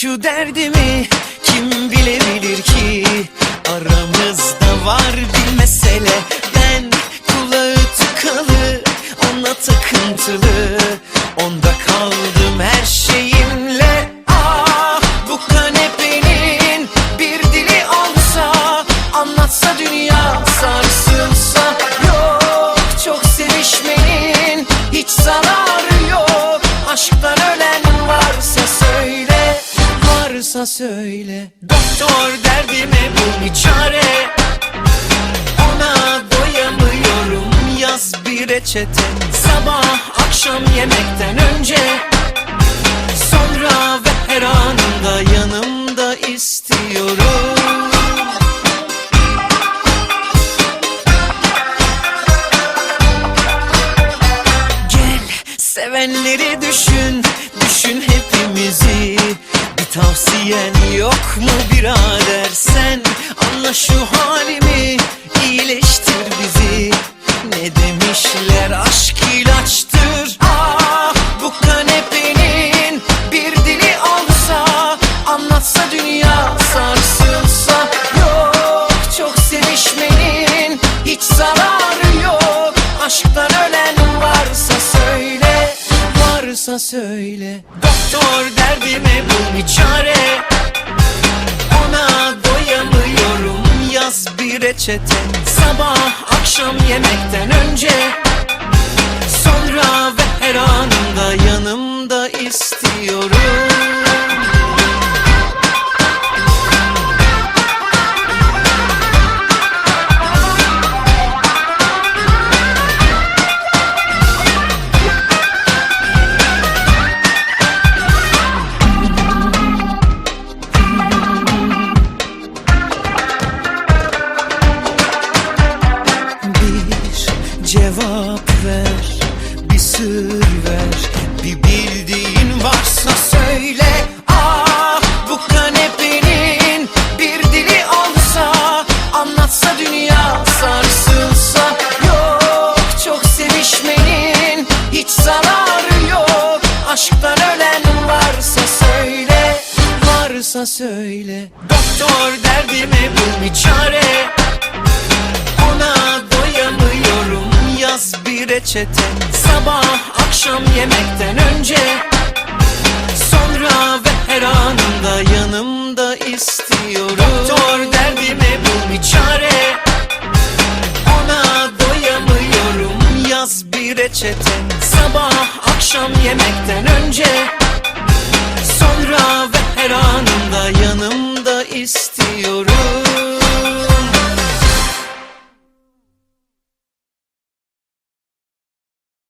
Şu derdimi kim bilebilir ki? Aramızda var bir mesele. Ben kulağı tıkalı Ona takıntılı. Onda kaldım her şeyimle. Ah bu kanepenin bir dili olsa Anlatsa dünya sarsılsa. Yok çok sevişmenin hiç zararı yok. Varsa söyle Varsa söyle. Doktor derdime bul bir çare. Ona doyamıyorum Yaz bir reçete. Sabah akşam yemekten önce. Sonra ve her anında yanımda tavsiyen yok mu birader? Sen Anla şu halimi iyileştir bizi. Ne demişler aşk ilaçtır. Ah bu kanepenin bir dili olsa Anlatsa dünya sarsılsa. Yok çok sevişmenin hiç zararı yok. Aşktan ölen varsa söyle Varsa söyle. Doktor derdime bul bir reçete Sabah akşam cevap ver, bir sır ver. Bir bildiğin varsa söyle. Ah bu kanepenin bir dili olsa Anlatsa dünya sarsılsa. Yok çok sevişmenin hiç zararı yok. Aşktan ölen varsa söyle Varsa söyle. Doktor derdime bul bir çare bir reçete Sabah akşam yemekten önce Sonra ve her anında yanımda istiyorum. Doktor derdime bul bir çare Ona doyamıyorum. Yaz bir reçete. Sabah akşam yemekten önce